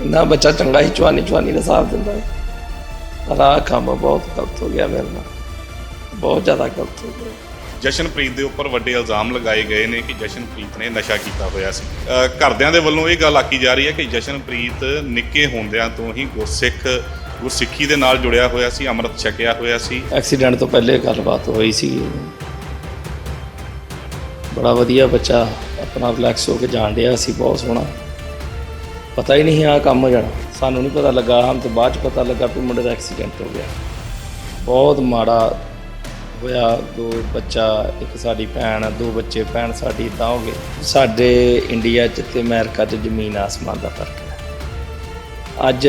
ਨਾ ਬੱਚਾ ਚੰਗਾ ਹੀ ਚਵਾਨੀ ਚਵਾਨੀ ਦਾ ਸਾਥ ਦਿੰਦਾ ਹੈ ਪਰ ਆਹ ਕੰਮ ਬਹੁਤ ਗਲਤ ਹੋ ਗਿਆ ਮੇਰੇ ਨਾਲ। ਬਹੁਤ ਜ਼ਿਆਦਾ ਗਲਤ ਹੋ ਗਿਆ। ਜਸ਼ਨਪ੍ਰੀਤ ਦੇ ਉੱਪਰ ਵੱਡੇ ਇਲਜ਼ਾਮ ਲਗਾਏ ਗਏ ਨੇ ਕਿ ਜਸ਼ਨਪ੍ਰੀਤ ਨੇ ਨਸ਼ਾ ਕੀਤਾ ਹੋਇਆ ਸੀ। ਅ, ਘਰਦਿਆਂ ਦੇ ਵੱਲੋਂ ਇਹ ਗੱਲ ਆਖੀ ਜਾ ਰਹੀ ਹੈ ਕਿ ਜਸ਼ਨਪ੍ਰੀਤ ਨਿੱਕੇ ਹੁੰਦਿਆਂ ਤੋਂ ਹੀ ਗੁਰਸਿੱਖ ਗੁਰਸਿੱਖੀ ਦੇ ਨਾਲ ਜੁੜਿਆ ਹੋਇਆ ਸੀ ਅੰਮ੍ਰਿਤ ਛਕਿਆ ਹੋਇਆ ਸੀ। ਐਕਸੀਡੈਂਟ ਤੋਂ ਪਹਿਲੇ ਗੱਲਬਾਤ ਹੋਈ ਸੀ। ਬੜਾ ਵਧੀਆ ਬੱਚਾ ਆਪਣਾ ਰਿਲੈਕਸ ਹੋ ਕੇ ਜਾਣ ਡਿਆ ਸੀ ਬਹੁਤ ਸੋਹਣਾ। ਪਤਾ ਹੀ ਨਹੀਂ ਆ ਕੰਮ ਹੋ ਜਾਣਾ। ਸਾਨੂੰ ਨਹੀਂ ਪਤਾ ਲੱਗਾ, ਹਮ ਤੇ ਬਾਅਦ ਚ ਪਤਾ ਲੱਗਾ ਕਿ ਮੁੰਡੇ ਦਾ ਐਕਸੀਡੈਂਟ ਹੋ ਗਿਆ। ਬਹੁਤ ਮਾੜਾ ਹੋਇਆ, ਦੋ ਬੱਚਾ, ਇੱਕ ਸਾਡੀ ਭੈਣ, ਦੋ ਬੱਚੇ, ਭੈਣ ਸਾਡੀ ਇਦਾਂ ਹੋ ਗਏ ਸਾਡੇ ਇੰਡੀਆ 'ਚ ਤੇ ਅਮਰੀਕਾ 'ਚ ਜ਼ਮੀਨ ਆਸਮਾਨ ਦਾ ਫ਼ਰਕ ਹੈ। ਅੱਜ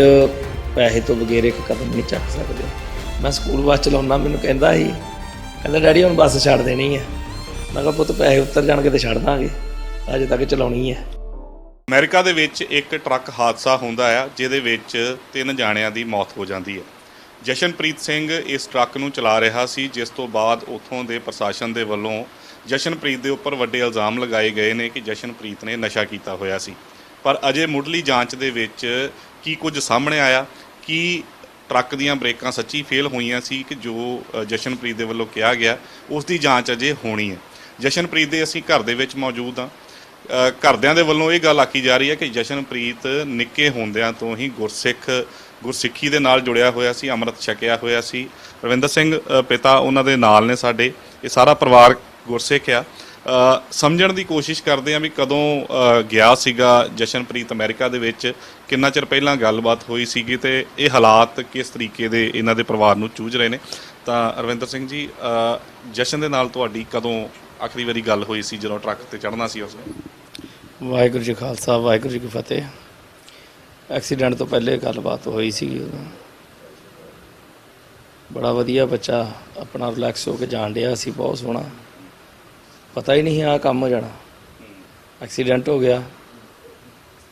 ਪੈਸੇ ਤੋਂ ਬਗੈਰ ਇੱਕ ਕਦਮ ਨਹੀਂ ਚੱਕ ਸਕਦੇ। ਮੈਂ ਸਕੂਲ ਬੱਸ ਚਲਾਉਣਾ, ਮੈਨੂੰ ਕਹਿੰਦਾ ਸੀ, ਕਹਿੰਦਾ, ਡੈਡੀ, ਹੁਣ ਬੱਸ ਛੱਡ ਦੇਣੀ ਹੈ। ਮੈਂ ਕਿਹਾ, ਪੁੱਤ, ਪੈਸੇ ਉੱਤਰ ਜਾਣਗੇ ਤੇ ਛੱਡ ਦਾਂਗੇ। ਅਜੇ ਤੱਕ ਚਲਾਉਣੀ ਹੈ। ਅਮਰੀਕਾ ਦੇ ਵਿੱਚ ਇੱਕ ਟਰੱਕ ਹਾਦਸਾ ਹੁੰਦਾ ਆ, ਜਿਹਦੇ ਵਿੱਚ ਤਿੰਨ ਜਾਣਿਆਂ ਦੀ ਮੌਤ ਹੋ ਜਾਂਦੀ ਹੈ ਜਸ਼ਨਪ੍ਰੀਤ ਸਿੰਘ ਇਸ ਟਰੱਕ ਨੂੰ ਚਲਾ ਰਿਹਾ ਸੀ, ਜਿਸ ਤੋਂ ਬਾਅਦ ਉਥੋਂ ਦੇ ਪ੍ਰਸ਼ਾਸਨ ਦੇ ਵੱਲੋਂ ਜਸ਼ਨਪ੍ਰੀਤ ਦੇ ਉੱਪਰ ਵੱਡੇ ਇਲਜ਼ਾਮ ਲਗਾਏ ਗਏ ਨੇ ਕਿ ਜਸ਼ਨਪ੍ਰੀਤ ਨੇ ਨਸ਼ਾ ਕੀਤਾ ਹੋਇਆ ਸੀ। ਪਰ ਅਜੇ ਮੁੱਢਲੀ ਜਾਂਚ ਦੇ ਵਿੱਚ ਕੀ ਕੁਝ ਸਾਹਮਣੇ ਆਇਆ, ਕੀ ਟਰੱਕ ਦੀਆਂ ਬ੍ਰੇਕਾਂ ਸੱਚੀ ਫੇਲ ਹੋਈਆਂ ਸੀ ਕਿ ਜੋ ਜਸ਼ਨਪ੍ਰੀਤ ਦੇ ਵੱਲੋਂ ਕਿਹਾ ਗਿਆ, ਉਸ ਦੀ ਜਾਂਚ ਅਜੇ ਹੋਣੀ ਹੈ। ਜਸ਼ਨਪ੍ਰੀਤ ਦੇ ਅਸੀਂ ਘਰ ਦੇ ਵਿੱਚ ਮੌਜੂਦ ਹਾਂ। ਘਰਦਿਆਂ ਦੇ ਵੱਲੋਂ ਇਹ ਗੱਲ ਆਖੀ ਜਾ ਰਹੀ ਹੈ ਕਿ ਜਸ਼ਨਪ੍ਰੀਤ ਨਿੱਕੇ ਹੁੰਦਿਆਂ ਤੋਂ ਹੀ ਗੁਰਸਿੱਖ, ਗੁਰਸਿੱਖੀ ਦੇ ਨਾਲ ਜੁੜਿਆ ਹੋਇਆ ਸੀ, ਅੰਮ੍ਰਿਤ ਛਕਿਆ ਹੋਇਆ ਸੀ। ਰਵਿੰਦਰ ਸਿੰਘ ਪਿਤਾ ਉਹਨਾਂ ਦੇ ਨਾਲ ਨੇ ਸਾਡੇ। ਇਹ ਸਾਰਾ ਪਰਿਵਾਰ ਗੁਰਸਿੱਖ ਆ। ਸਮਝਣ ਦੀ ਕੋਸ਼ਿਸ਼ ਕਰਦੇ ਆ ਵੀ ਕਦੋਂ ਗਿਆ ਸੀਗਾ ਜਸ਼ਨਪ੍ਰੀਤ ਅਮਰੀਕਾ ਦੇ ਵਿੱਚ। ਕਿੰਨਾ ਚਿਰ ਪਹਿਲਾਂ ਗੱਲਬਾਤ ਹੋਈ ਸੀਗੀ ਤੇ ਇਹ ਹਾਲਾਤ ਕਿਸ ਤਰੀਕੇ ਦੇ ਇਹਨਾਂ ਦੇ ਪਰਿਵਾਰ ਨੂੰ ਚੂਝ ਰਹੇ ਨੇ? ਤਾਂ ਰਵਿੰਦਰ ਸਿੰਘ ਜੀ ਜਸ਼ਨ ਦੇ ਨਾਲ ਤੁਹਾਡੀ ਕਦੋਂ ਆਖਰੀ ਵਾਰੀ ਗੱਲ ਹੋਈ ਸੀ ਜਦੋਂ ਟਰੱਕ ਤੇ ਚੜ੍ਹਨਾ ਸੀ ਉਸਨੇ? ਵਾਹਿਗੁਰੂ ਜੀ ਖਾਲਸਾ, ਵਾਹਿਗੁਰੂ ਜੀ ਕੀ ਫਤਿਹ। ਐਕਸੀਡੈਂਟ ਤੋਂ ਪਹਿਲੇ ਗੱਲਬਾਤ ਹੋਈ ਸੀ ਬੜਾ ਵਧੀਆ ਬੱਚਾ, ਆਪਣਾ ਰਿਲੈਕਸ ਹੋ ਕੇ ਜਾਣ ਡਿਆ ਸੀ, ਬਹੁਤ ਸੋਹਣਾ। ਪਤਾ ਹੀ ਨਹੀਂ ਆ ਕੰਮ ਹੋ ਜਾਣਾ। ਐਕਸੀਡੈਂਟ ਹੋ ਗਿਆ।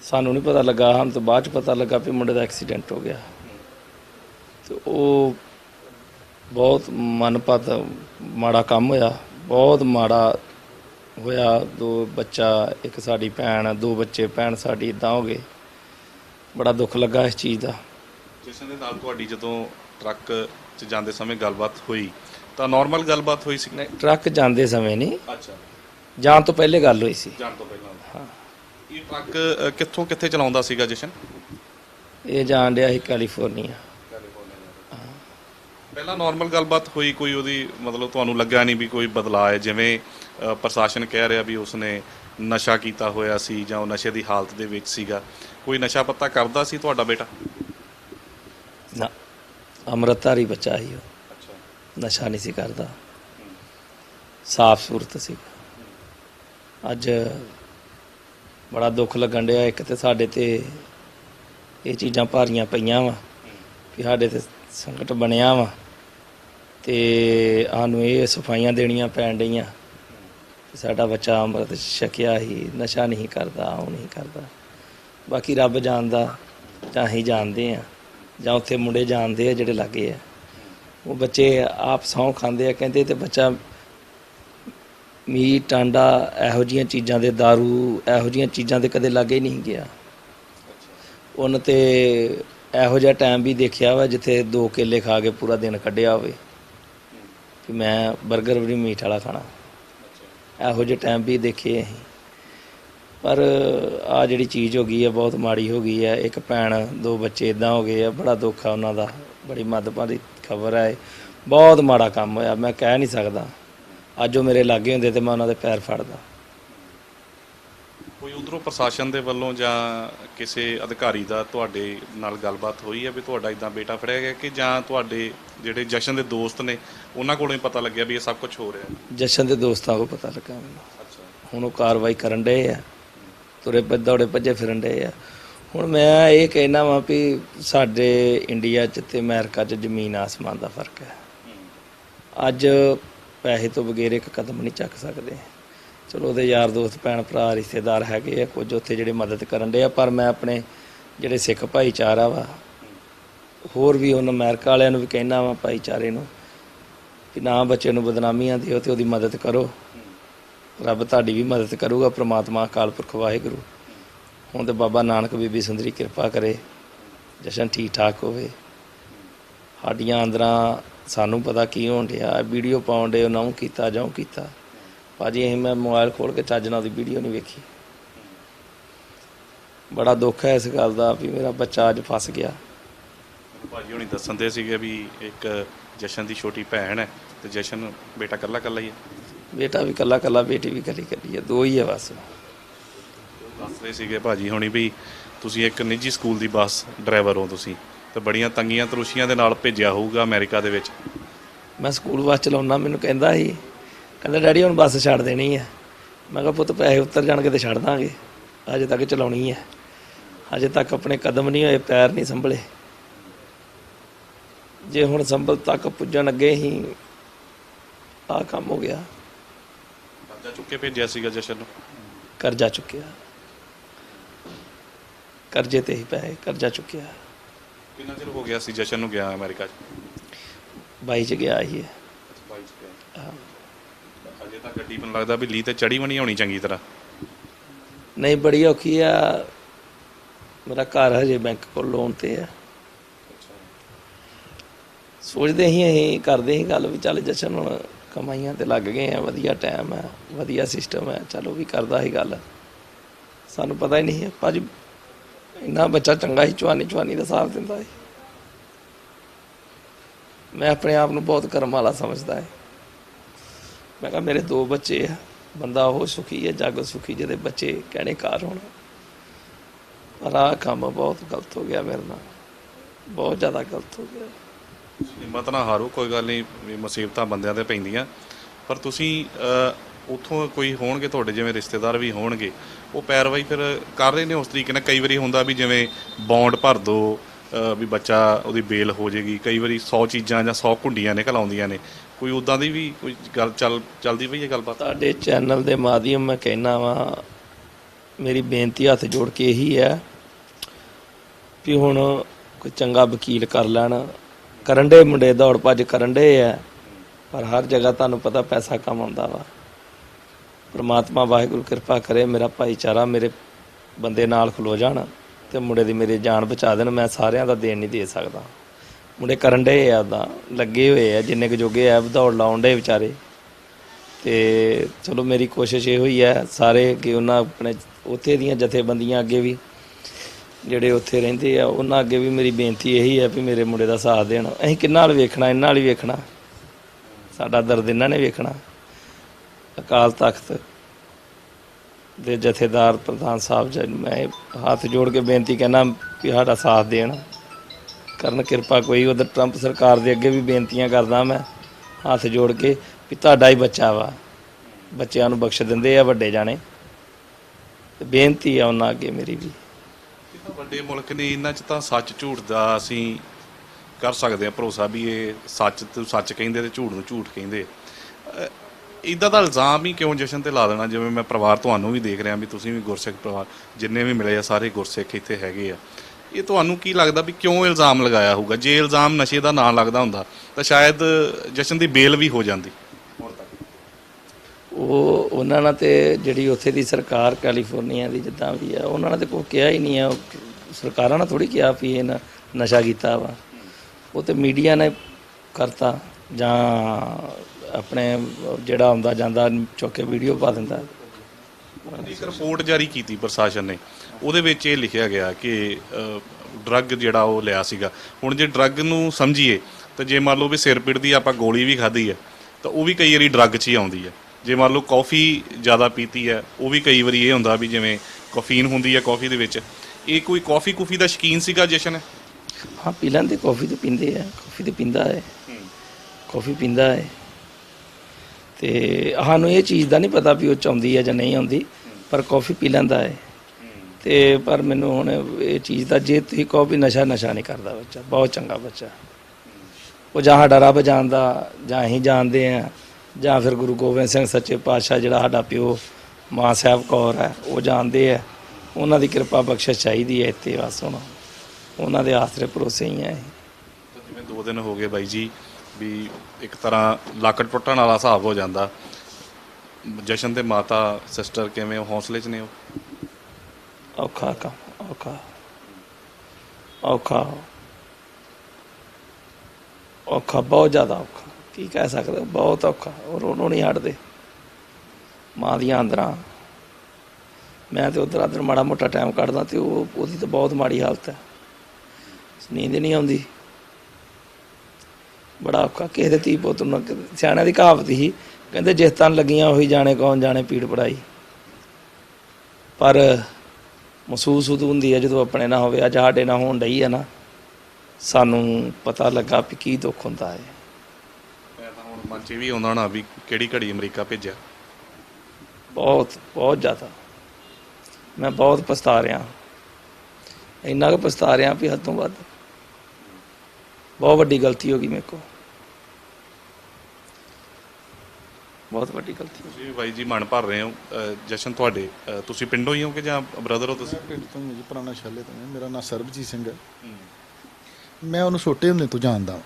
ਸਾਨੂੰ ਨਹੀਂ ਪਤਾ ਲੱਗਾ ਹਮ ਤਾਂ ਬਾਅਦ ਚ ਪਤਾ ਲੱਗਾ ਵੀ ਮੁੰਡੇ ਦਾ ਐਕਸੀਡੈਂਟ ਹੋ ਗਿਆ। ਤੇ ਉਹ ਬਹੁਤ ਮਨਪਤ ਮਾੜਾ ਕੰਮ ਹੋਇਆ, ਬਹੁਤ ਮਾੜਾ ਹੋਇਆ ਦੋ ਬੱਚਾ ਇੱਕ ਸਾਡੀ ਭੈਣ ਦੋ ਬੱਚੇ ਭੈਣ ਸਾਡੀ ਇਦਾਂ ਹੋ ਗਏ। ਬੜਾ ਦੁੱਖ ਲੱਗਾ ਇਸ ਚੀਜ਼ ਦਾ। ਜਸ਼ਨ ਦੇ ਨਾਲ ਤੁਹਾਡੀ ਜਦੋਂ ਟਰੱਕ 'ਚ ਜਾਂਦੇ ਸਮੇਂ ਗੱਲਬਾਤ ਹੋਈ ਤਾਂ ਨਾਰਮਲ ਗੱਲਬਾਤ ਹੋਈ ਸੀ? ਨਹੀਂ ਟਰੱਕ ਜਾਂਦੇ ਸਮੇਂ ਨਹੀਂ। ਅੱਛਾ। ਜਾਣ ਤੋਂ ਪਹਿਲੇ ਗੱਲ ਹੋਈ ਸੀ। ਜਾਣ ਤੋਂ ਪਹਿਲਾਂ। ਹਾਂ। ਇਹ ਟਰੱਕ ਅ, ਕਿੱਥੋਂ ਕਿੱਥੇ ਚਲਾਉਂਦਾ ਸੀਗਾ ਜਸ਼ਨ ਇਹ ਜਾਣ ਡਿਆ ਸੀ ਕੈਲੀਫੋਰਨੀਆ। ਪਹਿਲਾਂ ਨਾਰਮਲ ਗੱਲਬਾਤ ਹੋਈ ਕੋਈ ਉਹਦੀ ਮਤਲਬ ਤੁਹਾਨੂੰ ਲੱਗਾ ਨਹੀਂ ਵੀ ਕੋਈ ਬਦਲਾਅ ਹੈ? ਜਿਵੇਂ ਅ, ਪ੍ਰਸ਼ਾਸਨ ਕਹਿ ਰਿਹਾ ਵੀ ਉਸਨੇ ਨਸ਼ਾ ਕੀਤਾ ਹੋਇਆ ਸੀ ਜਾਂ ਉਹ ਨਸ਼ੇ ਦੀ ਹਾਲਤ ਦੇ ਵਿੱਚ ਸੀਗਾ। ਕੋਈ ਨਸ਼ਾ ਪੱਤਾ ਕਰਦਾ ਸੀ ਤੁਹਾਡਾ ਬੇਟਾ? ਨਾ। ਅੰਮ੍ਰਿਤਧਾਰੀ ਬੱਚਾ ਸੀ ਉਹ। ਅੱਛਾ। ਨਸ਼ਾ ਨਹੀਂ ਸੀ ਕਰਦਾ। ਸਾਫ਼ ਸੂਰਤ ਸੀ। ਅੱਜ ਬੜਾ ਦੁੱਖ ਲੱਗਣ ਡਿਆ। ਇੱਕ ਤੇ ਸਾਡੇ ਤੇ ਇਹ ਚੀਜ਼ਾਂ ਭਾਰੀਆਂ ਪਈਆਂ ਵਾ ਕਿ ਸਾਡੇ ਤੇ ਸੰਕਟ ਬਣਿਆ ਵਾ ਤੇ ਸਾਨੂੰ ਇਹ ਸਫਾਈਆਂ ਦੇਣੀਆਂ ਪੈਣ ਡਈਆਂ। ਸਾਡਾ ਬੱਚਾ ਅੰਮ੍ਰਿਤ ਛਕਿਆ ਹੀ ਨਸ਼ਾ ਨਹੀਂ ਕਰਦਾ ਉਹ ਨਹੀਂ ਕਰਦਾ। ਬਾਕੀ ਰੱਬ ਜਾਣਦਾ ਜਾਂ ਅਸੀਂ ਜਾਣਦੇ ਆ ਜਾਂ ਉੱਥੇ ਮੁੰਡੇ ਜਾਣਦੇ ਆ ਜਿਹੜੇ ਲੱਗੇ ਆ। ਉਹ ਬੱਚੇ ਆਪ ਸਹੁੰ ਖਾਂਦੇ ਆ ਕਹਿੰਦੇ ਤੇ ਬੱਚਾ ਮੀਟ ਟਾਂਡਾ ਇਹੋ ਜੀਆਂ ਚੀਜ਼ਾਂ ਦੇ दारू ਇਹੋ ਜੀਆਂ ਚੀਜ਼ਾਂ ਦੇ ਕਦੇ ਲਾਗੇ ਹੀ ਨਹੀਂ ਗਿਆ। ਉਹਨ ਤੇ ਇਹੋ ਜਿਹਾ ਟਾਈਮ ਵੀ ਦੇਖਿਆ ਵਾ ਜਿੱਥੇ ਦੋ ਕੇਲੇ ਖਾ ਕੇ ਪੂਰਾ ਦਿਨ ਕੱਢਿਆ ਹੋਵੇ ਕਿ ਮੈਂ 버ਗਰ ਵੀ ਨਹੀਂ, ਮੀਟ ਵਾਲਾ ਖਾਣਾ। ਇਹੋ ਜਿਹੇ ਟਾਈਮ ਵੀ ਦੇਖੇ ਅਸੀਂ। ਪਰ ਆ ਜਿਹੜੀ ਚੀਜ਼ ਹੋ ਗਈ ਹੈ ਬਹੁਤ ਮਾੜੀ ਹੋ ਗਈ ਹੈ ਇੱਕ ਭੈਣ, ਦੋ ਬੱਚੇ ਇਦਾਂ ਹੋ ਗਏ ਆ, ਬੜਾ ਦੁੱਖ ਆ ਉਹਨਾਂ ਦਾ। ਬੜੀ ਮੱਦਭਾਗੀ ਖਬਰ ਹੈ ਬਹੁਤ ਮਾੜਾ ਕੰਮ ਹੋਇਆ, ਮੈਂ ਕਹਿ ਨਹੀਂ ਸਕਦਾ। ਅੱਜ ਉਹ ਮੇਰੇ ਲਾਗੇ ਹੁੰਦੇ ਤੇ ਮੈਂ ਉਹਨਾਂ ਦੇ ਪੈਰ ਫੜਦਾ। ਕੋਈ ਉਧਰੋਂ ਪ੍ਰਸ਼ਾਸਨ ਦੇ ਵੱਲੋਂ ਜਾਂ ਕਿਸੇ ਅਧਿਕਾਰੀ ਦਾ ਤੁਹਾਡੇ ਨਾਲ ਗੱਲਬਾਤ ਹੋਈ ਹੈ ਵੀ ਤੁਹਾਡਾ ਇਦਾਂ ਬੇਟਾ ਫੜਿਆ ਗਿਆ ਕਿ ਜਾਂ ਤੁਹਾਡੇ ਜਿਹੜੇ ਜਸ਼ਨ ਦੇ ਦੋਸਤ ਨੇ ਉਹਨਾਂ ਕੋਲੋਂ ਹੀ ਪਤਾ ਲੱਗਿਆ ਵੀ ਇਹ ਸਭ ਕੁਝ ਹੋ ਰਿਹਾ ਜਸ਼ਨ ਦੇ ਦੋਸਤਾਂ ਕੋ ਪਤਾ ਲੱਗਾ ਮੈਨੂੰ। ਅੱਛਾ। ਹੁਣ ਉਹ ਕਾਰਵਾਈ ਕਰਨ ਡਏ ਆ। ਤੁਰੇ ਪੈ ਦੌੜੇ ਭੱਜੇ ਫਿਰਨ ਡਏ ਆ। ਹੁਣ ਮੈਂ ਇਹ ਕਹਿਣਾ ਵਾਂ ਵੀ ਸਾਡੇ ਇੰਡੀਆ 'ਚ ਤੇ ਅਮਰੀਕਾ 'ਚ ਜ਼ਮੀਨ ਆਸਮਾਨ ਦਾ ਫ਼ਰਕ ਹੈ। ਅੱਜ ਪੈਸੇ ਤੋਂ ਬਗੈਰ ਇੱਕ ਕਦਮ ਨਹੀਂ ਚੱਕ ਸਕਦੇ। ਚਲੋ ਉਹਦੇ ਯਾਰ ਦੋਸਤ, ਭੈਣ ਭਰਾ, ਰਿਸ਼ਤੇਦਾਰ ਹੈਗੇ ਆ, ਕੁਝ ਉੱਥੇ ਜਿਹੜੇ ਮਦਦ ਕਰਨ ਦੇ ਆ, ਪਰ ਮੈਂ ਆਪਣੇ ਜਿਹੜੇ ਸਿੱਖ ਭਾਈਚਾਰਾ ਵਾ, ਹੋਰ ਵੀ ਉਹਨਾਂ ਅਮਰੀਕਾ ਵਾਲਿਆਂ ਨੂੰ ਵੀ ਕਹਿਣਾ ਵਾ ਭਾਈਚਾਰੇ ਨੂੰ ਕਿ ਨਾ ਬੱਚੇ ਨੂੰ ਬਦਨਾਮੀਆਂ ਦਿਓ ਤੇ ਉਹਦੀ ਮਦਦ ਕਰੋ। ਰੱਬ ਤੁਹਾਡੀ ਵੀ ਮਦਦ ਕਰੂਗਾ, ਪ੍ਰਮਾਤਮਾ ਅਕਾਲ ਪੁਰਖ ਵਾਹਿਗੁਰੂ। ਹੁਣ ਤੇ ਬਾਬਾ ਨਾਨਕ ਬੀਬੀ ਸੁੰਦਰੀ ਕਿਰਪਾ ਕਰੇ, ਜਸ਼ਨ ਠੀਕ ਠਾਕ ਹੋਵੇ। ਸਾਡੀਆਂ ਅੰਦਰਾਂ ਸਾਨੂੰ ਪਤਾ ਕੀ ਹੋਣ ਡਿਆ, ਵੀਡੀਓ ਪਾਉਣ ਦੇ ਉਹਨਾਂ ਨੂੰ ਕੀਤਾ, ਜਾਉ ਕੀਤਾ। ਭਾਜੀ ਅਸੀਂ ਮੈਂ ਮੋਬਾਈਲ ਖੋਲ ਕੇ ਚੱਜ ਨਾਲ ਦੀ ਵੀਡੀਓ ਨਹੀਂ ਵੇਖੀ। ਬੜਾ ਦੁੱਖ ਹੈ ਇਸ ਗੱਲ ਦਾ ਵੀ ਮੇਰਾ ਬੱਚਾ ਅੱਜ ਫਸ ਗਿਆ। ਭਾਜੀ ਹੁਣੀ ਦੱਸਣ ਦੇ ਸੀਗੇ ਵੀ ਇੱਕ ਜਸ਼ਨ ਦੀ ਛੋਟੀ ਭੈਣ ਹੈ ਤੇ ਜਸ਼ਨ ਬੇਟਾ ਕੱਲਾ ਕੱਲਾ ਹੀ ਹੈ? ਬੇਟਾ ਵੀ ਕੱਲਾ ਕੱਲਾ ਬੇਟੀ ਵੀ ਕੱਲੀ ਕੱਲੀ ਹੈ ਦੋ ਹੀ ਹੈ ਬਸ। ਦੱਸ ਰਹੇ ਸੀਗੇ ਭਾਜੀ ਹੁਣੀ ਵੀ ਤੁਸੀਂ ਇੱਕ ਨਿੱਜੀ ਸਕੂਲ ਦੀ ਬੱਸ ਡਰਾਈਵਰ ਹੋ ਤੁਸੀਂ ਤੇ ਬੜੀਆਂ ਤੰਗੀਆਂ ਤਰੁਸ਼ੀਆਂ ਦੇ ਨਾਲ ਭੇਜਿਆ ਹੋਊਗਾ ਅਮਰੀਕਾ ਦੇ ਵਿੱਚ। ਮੈਂ ਸਕੂਲ ਬੱਸ ਚਲਾਉਣਾ ਮੈਨੂੰ ਕਹਿੰਦਾ ਸੀ ਕਹਿੰਦਾ ਡੈਡੀ ਹੁਣ ਬੱਸ ਛੱਡ ਦੇਣੀ ਹੈ ਮੈਂ ਕਿਹਾ ਪੁੱਤ ਪੈਸੇ ਉੱਤਰ ਜਾਣਗੇ ਤੇ ਛੱਡ ਦਾਂਗੇ। ਅਜੇ ਤੱਕ ਚਲਾਉਣੀ ਹੈ ਅਜੇ ਤੱਕ ਆਪਣੇ ਕਦਮ ਨਹੀਂ ਹੋਏ ਪੈਰ ਨਹੀਂ ਸੰਭਲੇ। ਜੇ ਹੁਣ ਸੰਭਲ ਤੱਕ ਪੁੱਜਣ ਅੱਗੇ ਹੀ ਆ ਕੰਮ ਹੋ ਗਿਆ। ਕਰਜ਼ਾ ਚੁੱਕ ਭੇਜਿਆ ਸੀਗਾ ਜਸ਼ਨ ਨੂੰ? ਕਰਜ਼ਾ ਚੁੱਕਿਆ। ਕਰਜ਼ੇ ਤੇ ਹੀ ਪੈਸੇ ਕਰਜ਼ਾ ਚੁੱਕਿਆ। ਕਿੰਨਾ ਚਿਰ ਹੋ ਗਿਆ ਸੀ ਜਸ਼ਨ ਨੂੰ ਗਿਆ ਅਮਰੀਕਾ 'ਚ? ਬਾਈ ਚ ਗਿਆ ਹੀ ਹੈ ਬਾਈ 'ਚ ਗਿਆ। ਆਹ। ਅਜੇ ਤਾਂ ਗੱਡੀ ਮੈਨੂੰ ਲੱਗਦਾ ਵੀ ਲੀ ਤੇ ਚੜੀ ਵੀ ਹੋਣੀ ਚੰਗੀ ਤਰ੍ਹਾਂ। ਨਹੀਂ, ਬੜੀ ਔਖੀ ਆ। ਮੇਰਾ ਘਰ ਹਜੇ ਬੈਂਕ ਕੋਲ ਲੋਨ ਤੇ ਆ। ਸੋਚਦੇ ਹੀ ਅਸੀਂ, ਕਰਦੇ ਹੀ ਗੱਲ ਵੀ ਚੱਲ ਜਸ਼ਨ ਹੁਣ ਕਮਾਈਆਂ ਤੇ ਲੱਗ ਗਏ ਆ, ਵਧੀਆ ਟਾਈਮ ਹੈ ਵਧੀਆ ਸਿਸਟਮ ਹੈ ਚਲੋ ਵੀ ਕਰਦਾ ਹੀ ਗੱਲ। ਸਾਨੂੰ ਪਤਾ ਹੀ ਨਹੀਂ ਹੈ ਭਾਜੀ ਇੰਨਾ ਬੱਚਾ ਚੰਗਾ ਹੀ ਚਵਾਨੀ ਚਵਾਨੀ ਦਾ ਸਾਥ ਦਿੰਦਾ ਹੈ ਮੈਂ ਆਪਣੇ ਆਪ ਨੂੰ ਬਹੁਤ ਕਰਮ ਵਾਲਾ ਸਮਝਦਾ ਹੈ ਮੈਂ ਕਿਹਾ ਮੇਰੇ ਦੋ ਬੱਚੇ ਆ ਬੰਦਾ ਉਹ ਸੁਖੀ ਹੈ ਜੱਗ ਸੁਖੀ ਜਿਹਦੇ ਬੱਚੇ ਕਹਿਣੇ ਕਾਰ ਹੋਣ। ਪਰ ਆਹ ਕੰਮ ਬਹੁਤ ਗਲਤ ਹੋ ਗਿਆ ਮੇਰੇ ਨਾਲ। ਬਹੁਤ ਜ਼ਿਆਦਾ ਗਲਤ ਹੋ ਗਿਆ। ਹਿੰਮਤ ਨਾ ਹਾਰੋ ਕੋਈ ਗੱਲ ਨਹੀਂ ਮੁਸੀਬਤਾਂ ਬੰਦਿਆਂ ਤੇ ਪੈਂਦੀਆਂ। ਪਰ ਤੁਸੀਂ ਅਹ, ਉੱਥੋਂ ਕੋਈ ਹੋਣਗੇ ਤੁਹਾਡੇ ਜਿਵੇਂ ਰਿਸ਼ਤੇਦਾਰ ਵੀ ਹੋਣਗੇ ਉਹ ਪੈਰਵਾਈ ਫਿਰ ਕਰ ਰਹੇ ਨੇ ਉਸ ਤਰੀਕੇ ਨਾਲ? ਕਈ ਵਾਰੀ ਹੁੰਦਾ ਵੀ ਜਿਵੇਂ ਬੌਂਡ ਭਰ ਦੋ ਵੀ ਬੱਚਾ ਉਹਦੀ ਬੇਲ ਹੋ ਜਾਏਗੀ ਕਈ ਵਾਰੀ 100 ਚੀਜ਼ਾਂ ਜਾਂ 100 ਕੁੰਡੀਆਂ ਨਿਕਲ ਆਉਂਦੀਆਂ ਨੇ। ਕੋਈ ਉਦਾਂ ਦੀ ਵੀ ਕੋਈ ਗੱਲ ਚੱਲ, ਚੱਲਦੀ ਪਈ ਹੈ ਗੱਲਬਾਤ? ਤੁਹਾਡੇ ਚੈਨਲ ਦੇ ਮਾਧਿਅਮ ਮੈਂ ਕਹਿਣਾ ਵਾਂ, ਮੇਰੀ ਬੇਨਤੀ ਹੱਥ ਜੋੜ ਕੇ ਇਹੀ ਹੈ ਵੀ ਹੁਣ ਕੋਈ ਚੰਗਾ ਵਕੀਲ ਕਰ ਲੈਣ। ਕਰਨ ਦੇ ਮੁੰਡੇ ਦੌੜ ਭੱਜ ਕਰਨ ਦੇ ਆ, ਪਰ ਹਰ ਜਗ੍ਹਾ ਤੁਹਾਨੂੰ ਪਤਾ ਪੈਸਾ ਕਮਾਉਂਦਾ ਵਾ। ਪ੍ਰਮਾਤਮਾ ਵਾਹਿਗੁਰੂ ਕਿਰਪਾ ਕਰੇ, ਮੇਰਾ ਭਾਈਚਾਰਾ ਮੇਰੇ ਬੰਦੇ ਨਾਲ ਖਲੋ ਜਾਣ ਤੇ ਮੁੰਡੇ ਦੀ ਮੇਰੀ ਜਾਨ ਬਚਾ ਦੇਣ, ਮੈਂ ਸਾਰਿਆਂ ਦਾ ਦੇਣ ਨਹੀਂ ਦੇ ਸਕਦਾ। ਮੁੰਡੇ ਕਰਨ ਡੇ ਆ ਉਦਾਂ ਲੱਗੇ ਹੋਏ ਆ, ਜਿੰਨੇ ਕੁ ਜੋਗੇ ਆ, ਦੌੜ ਲਾਉਣ ਡੇ ਵਿਚਾਰੇ। ਤੇ ਚਲੋ ਮੇਰੀ ਕੋਸ਼ਿਸ਼ ਇਹ ਹੋਈ ਹੈ ਸਾਰੇ ਕਿ ਉਹਨਾਂ ਆਪਣੇ ਉੱਥੇ ਦੀਆਂ ਜਥੇਬੰਦੀਆਂ ਅੱਗੇ ਵੀ, ਜਿਹੜੇ ਉੱਥੇ ਰਹਿੰਦੇ ਆ, ਉਹਨਾਂ ਅੱਗੇ ਵੀ ਮੇਰੀ ਬੇਨਤੀ ਇਹੀ ਹੈ ਵੀ ਮੇਰੇ ਮੁੰਡੇ ਦਾ ਸਾਥ ਦੇਣ। ਅਸੀਂ ਕਿੰਨਾ ਨਾਲ ਵੇਖਣਾ ਇਹਨਾਂ ਨਾਲ ਹੀ ਵੇਖਣਾ। ਸਾਡਾ ਦਰਦ ਇਹਨਾਂ ਨੇ ਵੇਖਣਾ। ਅਕਾਲ ਤਖਤ ਦੇ ਜਥੇਦਾਰ ਪ੍ਰਧਾਨ ਸਾਹਿਬ ਜੀ, ਮੈਂ ਹੱਥ ਜੋੜ ਕੇ ਬੇਨਤੀ ਕਹਿਣਾ ਵੀ ਸਾਡਾ ਸਾਥ ਦੇਣ। ਕਰਨ ਕਿਰਪਾ ਕੋਈ ਉਧਰ ਟਰੰਪ ਸਰਕਾਰ ਦੇ ਅੱਗੇ ਵੀ ਬੇਨਤੀਆਂ ਕਰਦਾ ਮੈਂ, ਹੱਥ ਜੋੜ ਕੇ ਵੀ ਤੁਹਾਡਾ ਹੀ ਬੱਚਾ ਵਾ। ਬੱਚਿਆਂ ਨੂੰ ਬਖਸ਼ ਦਿੰਦੇ ਆ ਵੱਡੇ ਜਾਣੇ। ਤੇ ਬੇਨਤੀ ਆ ਉਹਨਾਂ ਅੱਗੇ ਮੇਰੀ ਵੀ। ਵੱਡੇ ਮੁਲਕ ਨੇ ਇਹਨਾਂ 'ਚ ਤਾਂ ਸੱਚ ਝੂਠ ਦਾ ਅਸੀਂ ਕਰ ਸਕਦੇ ਹਾਂ ਭਰੋਸਾ ਵੀ ਇਹ ਸੱਚ ਤੋਂ ਸੱਚ ਕਹਿੰਦੇ ਤੇ ਝੂਠ ਨੂੰ ਝੂਠ ਕਹਿੰਦੇ। ਇਦਾਂ ਦਾ ਇਲਜ਼ਾਮ ਹੀ ਕਿਉਂ ਜਸ਼ਨ ਤੇ ਲਾ ਦੇਣਾ? ਜਿਵੇਂ ਮੈਂ ਪਰਿਵਾਰ ਤੁਹਾਨੂੰ ਵੀ ਦੇਖ ਰਿਹਾ ਵੀ ਤੁਸੀਂ ਵੀ ਗੁਰਸਿੱਖ ਪਰਿਵਾਰ, ਜਿੰਨੇ ਵੀ ਮਿਲੇ ਆ ਸਾਰੇ ਗੁਰਸਿੱਖ ਇੱਥੇ ਹੈਗੇ ਆ। ਇਹ ਤੁਹਾਨੂੰ ਕੀ ਲੱਗਦਾ ਵੀ ਕਿਉਂ ਇਲਜ਼ਾਮ ਲਗਾਇਆ ਹੋਊਗਾ? ਜੇ ਇਲਜ਼ਾਮ ਨਸ਼ੇ ਦਾ ਨਾਂ ਲੱਗਦਾ ਹੁੰਦਾ ਤਾਂ ਸ਼ਾਇਦ ਜਸ਼ਨ ਦੀ ਬੇਲ ਵੀ ਹੋ ਜਾਂਦੀ। ਉਹ ਉਹਨਾਂ ਨਾਲ ਤੇ ਜਿਹੜੀ ਉੱਥੇ ਦੀ ਸਰਕਾਰ ਕੈਲੀਫੋਰਨੀਆ ਦੀ ਜਿੱਦਾਂ ਵੀ ਆ ਉਹਨਾਂ ਨੇ ਤੇ ਕੋਈ ਕਿਹਾ ਹੀ ਨਹੀਂ ਆ। ਸਰਕਾਰਾਂ ਨੇ ਥੋੜੀ ਕਿਹਾ ਵੀ ਇਹ ਨਸ਼ਾ ਕੀਤਾ ਵਾ। ਉਹ ਤੇ ਮੀਡੀਆ ਨੇ ਕਰਤਾ ਜਾਂ ਆਪਣੇ ਜਿਹੜਾ ਆਉਂਦਾ ਜਾਂਦਾ ਚੁੱਕ ਕੇ ਵੀਡੀਓ ਪਾ ਦਿੰਦਾ। ਇੱਕ ਰਿਪੋਰਟ ਜਾਰੀ ਕੀਤੀ ਪ੍ਰਸ਼ਾਸਨ ਨੇ। ਉਹਦੇ ਵਿੱਚ ਇਹ ਲਿਖਿਆ ਗਿਆ ਕਿ ਡਰੱਗ ਜਿਹੜਾ ਉਹ ਲਿਆ ਸੀਗਾ। ਹੁਣ ਜੇ ਡਰੱਗ ਨੂੰ ਸਮਝੀਏ ਤਾਂ ਜੇ ਮੰਨ ਲਓ ਵੀ ਸਿਰ ਪੀੜ ਦੀ ਆਪਾਂ ਗੋਲੀ ਵੀ ਖਾਧੀ ਹੈ ਤਾਂ ਉਹ ਵੀ ਕਈ ਵਾਰੀ ਡਰੱਗ 'ਚ ਹੀ ਆਉਂਦੀ ਹੈ। ਜੇ ਮੰਨ ਲਓ ਕਾਫੀ ਜ਼ਿਆਦਾ ਪੀਤੀ ਹੈ ਉਹ ਵੀ ਕਈ ਵਾਰੀ ਇਹ ਹੁੰਦਾ ਵੀ ਜਿਵੇਂ ਕੈਫੀਨ ਹੁੰਦੀ ਹੈ ਕਾਫੀ ਦੇ ਵਿੱਚ। ਇਹ ਕੋਈ ਕਾਫੀ ਕੁਫੀ ਦਾ ਸ਼ਕੀਨ ਸੀਗਾ ਜਸ਼ਨ? ਹਾਂ ਪੀ ਲੈਂਦੇ ਕਾਫੀ ਤੇ ਪੀਂਦੇ ਆ। ਕਾਫੀ ਤੇ ਪੀਂਦਾ ਹੈ। ਕਾਫੀ ਪੀਂਦਾ ਹੈ। ਤੇ ਸਾਨੂੰ ਇਹ ਚੀਜ਼ ਦਾ ਨਹੀਂ ਪਤਾ ਵੀ ਉਹ ਚ ਆਉਂਦੀ ਹੈ ਜਾਂ ਨਹੀਂ ਆਉਂਦੀ ਪਰ ਕਾਫੀ ਪੀ ਲੈਂਦਾ ਹੈ। ਤੇ ਪਰ ਮੈਨੂੰ ਹੁਣ ਇਹ ਚੀਜ਼ ਦਾ ਜੇ ਤੁਸੀਂ ਕਹੋ ਵੀ ਨਸ਼ਾ ਨਸ਼ਾ ਨਹੀਂ ਕਰਦਾ ਬੱਚਾ, ਬਹੁਤ ਚੰਗਾ ਬੱਚਾ। ਉਹ ਜਾਂ ਸਾਡਾ ਰੱਬ ਜਾਣਦਾ, ਜਾਂ ਅਸੀਂ ਜਾਣਦੇ ਆ ਜਾਂ ਫਿਰ ਗੁਰੂ ਗੋਬਿੰਦ ਸਿੰਘ ਸੱਚੇ ਪਾਤਸ਼ਾਹ ਜਿਹੜਾ ਸਾਡਾ ਪਿਓ ਮਾਂ ਸਾਹਿਬ ਕੌਰ ਹੈ, ਉਹ ਜਾਣਦੇ ਆ ਉਹਨਾਂ ਦੀ ਕਿਰਪਾ ਬਖਸ਼ਿਸ਼ ਚਾਹੀਦੀ ਹੈ ਇੱਥੇ, ਬਸ ਹੁਣ ਉਹਨਾਂ ਦੇ ਆਸਰੇ ਭਰੋਸੇ ਹੀ ਆ ਅਸੀਂ ਜਿਵੇਂ ਦੋ ਦਿਨ ਹੋ ਗਏ ਬਾਈ ਜੀ, ਵੀ ਇੱਕ ਤਰ੍ਹਾਂ ਲੱਕ ਟੁੱਟਣ ਵਾਲਾ ਹਿਸਾਬ ਹੋ ਜਾਂਦਾ। ਜਸ਼ਨ ਦੇ ਮਾਤਾ, ਸਿਸਟਰ ਕਿਵੇਂ, ਉਹ ਹੌਸਲੇ 'ਚ ਨੇ ਉਹ? ਔਖਾ ਕੰਮ, ਔਖਾ। ਔਖਾ। ਔਖਾ, ਬਹੁਤ ਜ਼ਿਆਦਾ ਔਖਾ। ਕੀ ਕਹਿ ਸਕਦੇ ਬਹੁਤ ਔਖਾ। ਔਰ ਉਹਨੂੰ ਨਹੀਂ ਹਟਦੇ। ਮਾਂ ਦੀਆਂ ਅੰਦਰਾਂ ਮੈਂ ਤੇ ਉਧਰ ਆਦਰ ਮਾੜਾ ਮੋਟਾ ਟਾਈਮ ਕੱਢਦਾ ਤੇ ਉਹ, ਉਹਦੀ ਤਾਂ ਬਹੁਤ ਮਾੜੀ ਹਾਲਤ ਹੈ। ਨੀਂਦ ਨਹੀਂ ਆਉਂਦੀ। ਬੜਾ ਔਖਾ। ਕਿਸੇ ਦੇ ਧੀ ਪੁੱਤ ਨੂੰ ਸਿਆਣਿਆਂ ਦੀ ਕਹਾਵਤ ਸੀ, ਕਹਿੰਦੇ ਜਿਸ ਤਨ ਲੱਗੀਆਂ ਉਹੀ ਜਾਣੇ ਕੌਣ ਜਾਣੇ ਪੀੜ ਪੜਾਈ। ਪਰ ਮਹਿਸੂਸ ਉਦੋਂ ਹੁੰਦੀ ਹੈ ਜਦੋਂ ਆਪਣੇ ਨਾਲ ਹੋਵੇ ਅੱਜ ਸਾਡੇ ਨਾਲ ਹੋਣ ਡਈ ਹੈ ਨਾ ਸਾਨੂੰ ਪਤਾ ਲੱਗਾ ਵੀ ਕੀ ਦੁੱਖ ਹੁੰਦਾ ਹੈ। ਮੈਂ ਤਾਂ ਹੁਣ ਮਨ 'ਚ ਇਹ ਵੀ ਆਉਂਦਾ ਹੋਣਾ ਵੀ ਕਿਹੜੀ ਘੜੀ ਅਮਰੀਕਾ ਭੇਜਿਆ। ਬਹੁਤ ਬਹੁਤ ਜ਼ਿਆਦਾ। ਮੈਂ ਬਹੁਤ ਪਛਤਾ ਰਿਹਾ। ਇੰਨਾ ਕੁ ਪਛਤਾ ਰਿਹਾ ਵੀ ਹੱਦੋਂ ਵੱਧ। ਬਹੁਤ ਵੱਡੀ ਗਲਤੀ ਹੋ ਗਈ ਮੇਰੇ ਕੋਲ। ਬਹੁਤ ਵੱਡੀ ਗਲਤੀ ਹੋ। ਤੁਸੀਂ ਵੀ ਬਾਈ ਜੀ ਮਨ ਭਰ ਰਹੇ ਹੋ। ਅ, ਜਸ਼ਨ ਤੁਹਾਡੇ ਅ, ਤੁਸੀਂ ਪਿੰਡੋਂ ਹੀ ਹੋ ਕਿ ਜਾਂ ਬ੍ਰਦਰ ਹੋ ਤੁਸੀਂ? ਮੈਂ ਪਿੰਡ ਤੋਂ ਹੀ ਹਾਂ ਜੀ ਪੁਰਾਣਾ ਛਾਲੇ ਤੋਂ ਹਾਂ। ਮੇਰਾ ਨਾਮ ਸਰਬਜੀਤ ਸਿੰਘ ਹੈ। ਮੈਂ ਉਹਨੂੰ ਛੋਟੇ ਹੁੰਦੇ ਤੋਂ ਜਾਣਦਾ ਹਾਂ।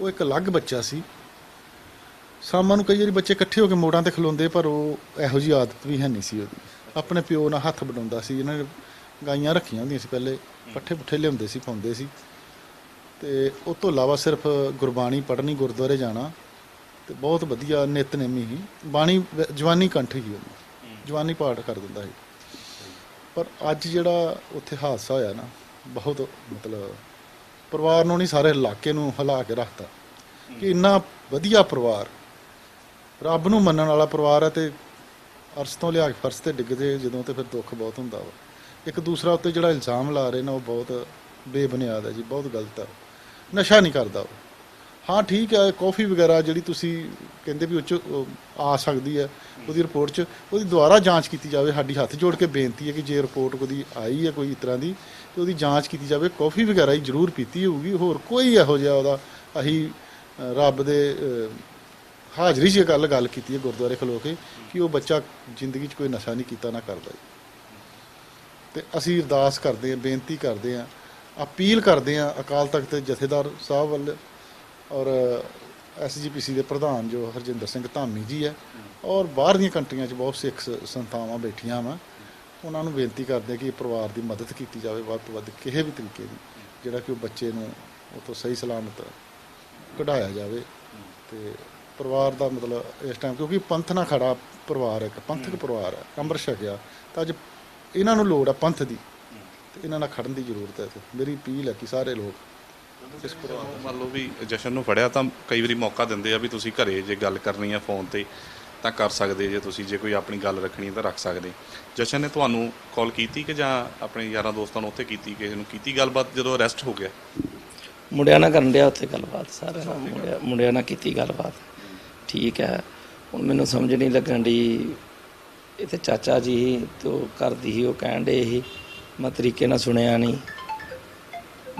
ਉਹ ਇੱਕ ਅਲੱਗ ਬੱਚਾ ਸੀ। ਸ਼ਾਮਾਂ ਨੂੰ ਕਈ ਵਾਰੀ ਬੱਚੇ ਇਕੱਠੇ ਹੋ ਕੇ ਮੋੜਾਂ ਤੇ ਖਲੋਂਦੇ ਪਰ ਉਹ ਇਹੋ ਜੀ ਆਦਤ ਵੀ ਹੈ ਨਹੀਂ ਸੀ ਉਹਦੀ। ਆਪਣੇ ਪਿਓ ਨਾਲ ਹੱਥ ਵਡਾਉਂਦਾ ਸੀ। ਇਹਨਾਂ ਨੇ ਗਾਈਆਂ ਰੱਖੀਆਂ ਹੁੰਦੀਆਂ ਸੀ ਪਹਿਲੇ। ਪੱਠੇ ਪੁੱਠੇ ਲਿਆਉਂਦੇ ਸੀ ਪਾਉਂਦੇ ਸੀ। ਤੇ ਉਹ ਤੋਂ ਇਲਾਵਾ ਸਿਰਫ ਗੁਰਬਾਣੀ ਪੜ੍ਹਨੀ ਗੁਰਦੁਆਰੇ ਜਾਣਾ। ਤੇ ਬਹੁਤ ਵਧੀਆ ਨਿਤਨੇਮੀ ਸੀ। ਬਾਣੀ ਜਵਾਨੀ ਕੰਠ ਹੀ ਉਹਦੀ। ਜਵਾਨੀ ਪਾਠ ਕਰ ਦਿੰਦਾ ਸੀ। ਪਰ ਅੱਜ ਜਿਹੜਾ ਉੱਥੇ ਹਾਦਸਾ ਹੋਇਆ ਨਾ, ਬਹੁਤ ਮਤਲਬ ਪਰਿਵਾਰ ਨੂੰ ਨਹੀਂ, ਸਾਰੇ ਇਲਾਕੇ ਨੂੰ ਹਿਲਾ ਕੇ ਰੱਖਤਾ। ਕਿ ਇੰਨਾ ਵਧੀਆ ਪਰਿਵਾਰ, ਰੱਬ ਨੂੰ ਮੰਨਣ ਵਾਲਾ ਪਰਿਵਾਰ ਹੈ ਤੇ ਅਰਸ਼ ਤੋਂ ਲਿਆ ਕੇ ਫਰਸ਼ ਤੇ ਡਿੱਗਦੇ ਜਦੋਂ ਤੇ ਫਿਰ ਦੁੱਖ ਬਹੁਤ ਹੁੰਦਾ ਵਾ। ਇੱਕ ਦੂਸਰਾ ਉੱਤੇ ਜਿਹੜਾ ਇਲਜ਼ਾਮ ਲਾ ਰਹੇ ਨੇ, ਉਹ ਬਹੁਤ ਬੇਬੁਨਿਆਦ ਹੈ ਜੀ, ਬਹੁਤ ਗਲਤ ਹੈ। ਨਸ਼ਾ ਨਹੀਂ ਕਰਦਾ ਉਹ। ਹਾਂ, ਠੀਕ ਹੈ, ਕਾਫੀ ਵਗੈਰਾ ਜਿਹੜੀ ਤੁਸੀਂ ਕਹਿੰਦੇ ਵੀ ਉਹ 'ਚ ਆ ਸਕਦੀ ਹੈ, ਉਹਦੀ ਰਿਪੋਰਟ 'ਚ, ਉਹਦੀ ਦੁਬਾਰਾ ਜਾਂਚ ਕੀਤੀ ਜਾਵੇ, ਸਾਡੀ ਹੱਥ ਜੋੜ ਕੇ ਬੇਨਤੀ ਹੈ ਕਿ ਜੇ ਰਿਪੋਰਟ ਉਹਦੀ ਆਈ ਹੈ ਕੋਈ ਇਸ ਤਰ੍ਹਾਂ ਦੀ, ਤੇ ਉਹਦੀ ਜਾਂਚ ਕੀਤੀ ਜਾਵੇ, ਕਾਫੀ ਵਗੈਰਾ ਹੀ ਜ਼ਰੂਰ ਪੀਤੀ ਹੋਊਗੀ, ਹੋਰ ਕੋਈ ਇਹੋ ਜਿਹਾ ਉਹਦਾ ਅਸੀਂ ਰੱਬ ਦੇ ਹਾਜ਼ਰੀ 'ਚ ਗੱਲ ਗੱਲ ਕੀਤੀ ਹੈ ਗੁਰਦੁਆਰੇ ਖਲੋ ਕੇ ਕਿ ਉਹ ਬੱਚਾ ਜ਼ਿੰਦਗੀ 'ਚ ਕੋਈ ਨਸ਼ਾ ਨਹੀਂ ਕੀਤਾ, ਨਾ ਕਰਦਾ ਜੀ। ਤੇ ਅਸੀਂ ਅਰਦਾਸ ਕਰਦੇ ਹਾਂ, ਬੇਨਤੀ ਕਰਦੇ ਹਾਂ, ਅਪੀਲ ਕਰਦੇ ਹਾਂ ਅਕਾਲ ਤਖਤ ਦੇ ਜਥੇਦਾਰ ਸਾਹਿਬ ਵੱਲ ਔਰ ਐਸਜੀਪੀਸੀ ਦੇ ਪ੍ਰਧਾਨ ਜੋ ਹਰਜਿੰਦਰ ਸਿੰਘ ਧਾਮੀ ਜੀ ਹੈ ਔਰ ਬਾਹਰ ਦੀਆਂ ਕੰਟਰੀਆਂ 'ਚ ਬਹੁਤ ਸਿੱਖ ਸੰਸਥਾਵਾਂ ਬੈਠੀਆਂ ਵਾ। ਉਹਨਾਂ ਨੂੰ ਬੇਨਤੀ ਕਰਦੇ ਕਿ ਪਰਿਵਾਰ ਦੀ ਮਦਦ ਕੀਤੀ ਜਾਵੇ ਵੱਧ ਤੋਂ ਵੱਧ ਕਿਸੇ ਵੀ ਤਰੀਕੇ ਦੀ ਜਿਹੜਾ ਕਿ ਉਹ ਬੱਚੇ ਨੂੰ ਉਤੋਂ ਸਹੀ ਸਲਾਮਤ ਕਢਾਇਆ ਜਾਵੇ। ਤੇ ਪਰਿਵਾਰ ਦਾ ਮਤਲਬ ਇਸ ਟਾਈਮ ਕਿਉਂਕਿ ਪੰਥ ਨਾਲ ਖੜਾ ਪਰਿਵਾਰ ਇੱਕ ਪੰਥਕ ਪਰਿਵਾਰ ਹੈ ਅੰਮ੍ਰਿਤ ਛਕਿਆ। ਤਾਂ ਅੱਜ ਇਹਨਾਂ ਨੂੰ ਲੋੜ ਹੈ ਪੰਥ ਦੀ। ਤੇ ਇਹਨਾਂ ਨਾਲ ਖੜਨ ਦੀ ਜ਼ਰੂਰਤ ਹੈ। ਤੇ ਮੇਰੀ ਅਪੀਲ ਹੈ ਕਿ ਸਾਰੇ ਲੋਕ ਇਸ ਪਰਿਵਾਰ ਮੰਨ ਲਓ ਵੀ ਜਸ਼ਨ ਨੂੰ ਫੜਿਆ ਤਾਂ ਕਈ ਵਾਰੀ ਮੌਕਾ ਦਿੰਦੇ ਆ ਵੀ ਤੁਸੀਂ ਘਰੇ ਜੇ ਗੱਲ ਕਰਨੀ ਆ ਫੋਨ ਤੇ ਤਾਂ ਕਰ ਸਕਦੇ ਜੇ ਤੁਸੀਂ, ਜੇ ਕੋਈ ਆਪਣੀ ਗੱਲ ਰੱਖਣੀ ਹੈ ਤਾਂ ਰੱਖ ਸਕਦੇ। ਜਸ਼ਨ ਨੇ ਤੁਹਾਨੂੰ ਕਾਲ ਕੀਤੀ ਕਿ ਜਾਂ ਆਪਣੇ ਯਾਰਾਂ ਦੋਸਤਾਂ ਨੂੰ ਉੱਥੇ ਕੀਤੀ, ਕਿਸੇ ਨੂੰ ਕੀਤੀ ਗੱਲਬਾਤ ਜਦੋਂ ਅਰੈਸਟ ਹੋ ਗਿਆ? ਮੁੰਡਿਆਂ ਨਾਲ ਕਰਨ ਡਿਆ ਉੱਥੇ ਗੱਲਬਾਤ ਸਾਰਿਆਂ ਨਾਲ ਮੁੰਡਿਆਂ ਮੁੰਡਿਆਂ ਨਾਲ ਕੀਤੀ ਗੱਲਬਾਤ। ਠੀਕ ਹੈ। ਹੁਣ ਮੈਨੂੰ ਸਮਝ ਨਹੀਂ ਲੱਗਣ ਦੀ ਇਹ ਚਾਚਾ ਜੀ ਸੀ ਤੇ ਉਹ ਕਰਦੀ ਸੀ, ਉਹ ਕਹਿਣ ਦੇ ਸੀ, ਮੈਂ ਤਰੀਕੇ ਨਾਲ ਸੁਣਿਆ ਨਹੀਂ।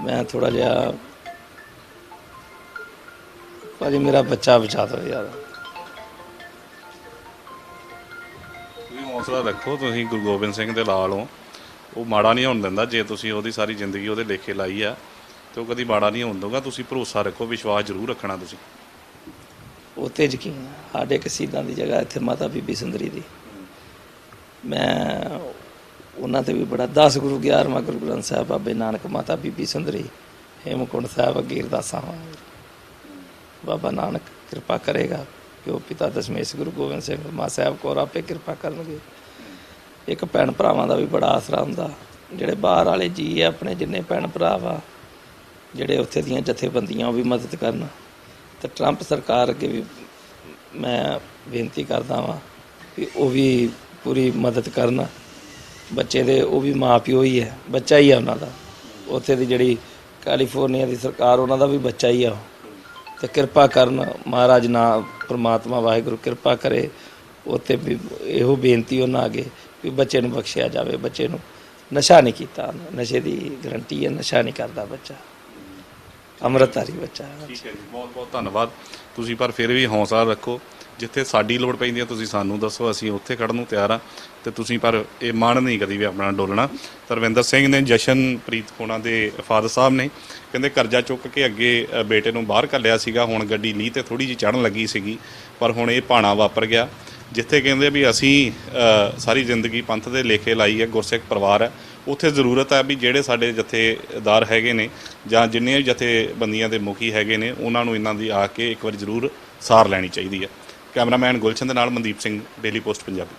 ਮੈਂ ਥੋੜਾ ਜਿਹਾ ਭਾਜੀ ਮੇਰਾ ਬੱਚਾ ਬਚਾ ਦਿਓ ਯਾਰ। ਤੁਸੀਂ ਹੌਸਲਾ ਰੱਖੋ ਤੁਸੀਂ ਗੁਰੂ ਗੋਬਿੰਦ ਸਿੰਘ ਦੇ ਲਾਲ ਹੋ। ਉਹ ਮਾੜਾ ਨਹੀਂ ਹੋਣ ਦਿੰਦਾ ਜੇ ਤੁਸੀਂ ਉਹਦੀ ਸਾਰੀ ਜ਼ਿੰਦਗੀ ਉਹਦੇ ਲੇਖੇ ਲਾਈ ਆ ਤੇ ਉਹ ਕਦੀ ਮਾੜਾ ਨਹੀਂ ਹੋਣ ਦਊਗਾ ਤੁਸੀਂ ਭਰੋਸਾ ਰੱਖੋ ਵਿਸ਼ਵਾਸ ਜ਼ਰੂਰ ਰੱਖਣਾ ਤੁਸੀਂ। ਉਹ ਤੇ ਯਕੀਨ ਹੈ। ਸਾਡੇ ਕਸੀਦਾਂ ਦੀ ਜਗ੍ਹਾ ਇੱਥੇ ਮਾਤਾ ਬੀਬੀ ਸੁੰਦਰੀ ਦੀ। ਮੈਂ ਉਹਨਾਂ ਤੇ ਵੀ ਬੜਾ 10 ਗੁਰੂ 11ਵਾਂ ਗੁਰੂ ਗ੍ਰੰਥ ਸਾਹਿਬ ਬਾਬੇ ਨਾਨਕ ਮਾਤਾ ਬੀਬੀ ਸੁੰਦਰੀ ਹੇਮਕੁੰਟ ਸਾਹਿਬ ਅੱਗੇ ਅਰਦਾਸਾਂ ਹੋਣ ਬਾਬਾ ਨਾਨਕ ਕਿਰਪਾ ਕਰੇਗਾ ਪਿਓ ਪਿਤਾ ਦਸ਼ਮੇਸ਼ ਗੁਰੂ ਗੋਬਿੰਦ ਸਿੰਘ ਮਾਂ ਸਾਹਿਬ ਕੋਰ ਆਪੇ ਕਿਰਪਾ ਕਰਨਗੇ। ਇੱਕ ਭੈਣ ਭਰਾਵਾਂ ਦਾ ਵੀ ਬੜਾ ਆਸਰਾ ਹੁੰਦਾ। ਜਿਹੜੇ ਬਾਹਰ ਵਾਲੇ ਜੀ ਆ, ਆਪਣੇ ਜਿੰਨੇ ਭੈਣ ਭਰਾ ਵਾ, ਜਿਹੜੇ ਉੱਥੇ ਦੀਆਂ ਜਥੇਬੰਦੀਆਂ ਉਹ ਵੀ ਮਦਦ ਕਰਨ। ਤੇ ਟਰੰਪ ਸਰਕਾਰ ਅੱਗੇ ਵੀ ਮੈਂ ਬੇਨਤੀ ਕਰਦਾ ਵਾਂ ਕਿ ਉਹ ਵੀ ਪੂਰੀ ਮਦਦ ਕਰਨ। ਬੱਚੇ ਦੇ ਉਹ ਵੀ ਮਾਪਿਓ ਹੀ ਹੈ ਬੱਚਾ ਹੀ ਆ ਉਹਨਾਂ ਦਾ। ਉੱਥੇ ਦੀ ਜਿਹੜੀ ਕੈਲੀਫੋਰਨੀਆ ਦੀ ਸਰਕਾਰ, ਉਹਨਾਂ ਦਾ ਵੀ ਬੱਚਾ ਹੀ ਆ ਉਹ। ਤੇ ਕਿਰਪਾ ਕਰਨ ਮਹਾਰਾਜ ਨਾ ਪ੍ਰਮਾਤਮਾ ਵਾਹਿਗੁਰੂ ਕਿਰਪਾ ਕਰੇ, ਉੱਥੇ ਵੀ ਇਹੋ ਬੇਨਤੀ ਉਹਨਾਂ ਅੱਗੇ ਵੀ ਬੱਚੇ ਨੂੰ ਬਖਸ਼ਿਆ ਜਾਵੇ, ਬੱਚੇ ਨੂੰ ਨਸ਼ਾ ਨਹੀਂ ਕੀਤਾ, ਨਸ਼ੇ ਦੀ ਗਰੰਟੀ ਹੈ, ਨਸ਼ਾ ਨਹੀਂ ਕਰਦਾ ਬੱਚਾ। ਅੰਮ੍ਰਿਤਧਾਰੀ ਬੱਚਾ ਠੀਕ ਹੈ ਜੀ ਬਹੁਤ ਬਹੁਤ ਧੰਨਵਾਦ। ਤੁਸੀਂ ਪਰ ਫਿਰ ਵੀ ਹੌਸਲਾ ਰੱਖੋ। ਜਿੱਥੇ ਸਾਡੀ ਲੋੜ ਪੈਂਦੀ ਹੈ ਤੁਸੀਂ ਸਾਨੂੰ ਦੱਸੋ, ਅਸੀਂ ਉੱਥੇ ਖੜਨ ਨੂੰ ਤਿਆਰ ਆ ਤੇ ਤੁਸੀਂ ਪਰ ਇਹ ਮਨ ਨਹੀਂ ਕਦੀ ਵੀ ਆਪਣਾ ਡੋਲਣਾ। ਤਰਵਿੰਦਰ ਸਿੰਘ ਨੇ ਜਸ਼ਨਪ੍ਰੀਤ ਹੋਣਾ ਦੇ ਫਾਦਰ ਸਾਹਿਬ ਨੇ ਕਹਿੰਦੇ ਕਰਜ਼ਾ ਚੁੱਕ ਕੇ ਅੱਗੇ ਬੇਟੇ ਨੂੰ ਬਾਹਰ ਕੱਲਿਆ ਸੀਗਾ, ਹੁਣ ਗੱਡੀ ਲੀਹ ਤੇ ਥੋੜੀ ਜਿਹੀ ਚੜਨ ਲੱਗੀ ਸੀਗੀ, ਪਰ ਹੁਣ ਇਹ ਭਾਣਾ ਵਾਪਰ ਗਿਆ, ਜਿੱਥੇ ਕਹਿੰਦੇ ਵੀ ਅਸੀਂ ਸਾਰੀ ਜ਼ਿੰਦਗੀ ਪੰਥ ਦੇ ਲੇਖੇ ਲਾਈ ਹੈ, ਗੁਰਸਿੱਖ ਪਰਿਵਾਰ ਹੈ, ਉੱਥੇ ਜ਼ਰੂਰਤ ਹੈ ਵੀ ਜਿਹੜੇ ਸਾਡੇ ਜਥੇਦਾਰ ਹੈਗੇ ਨੇ ਜਾਂ ਜਿੰਨੇ ਵੀ ਜਥੇਬੰਦੀਆਂ ਦੇ ਮੁਖੀ ਹੈਗੇ ਨੇ, ਉਹਨਾਂ ਨੂੰ ਇਹਨਾਂ ਦੀ ਆ ਕੇ ਇੱਕ ਵਾਰ ਜ਼ਰੂਰ ਸਾਰ ਲੈਣੀ ਚਾਹੀਦੀ ਹੈ। ਕੈਮਰਾਮੈਨ ਗੁਲਸ਼ਨ ਦੇ ਨਾਲ ਮਨਦੀਪ ਸਿੰਘ ਡੇਲੀ ਪੋਸਟ ਪੰਜਾਬੀ।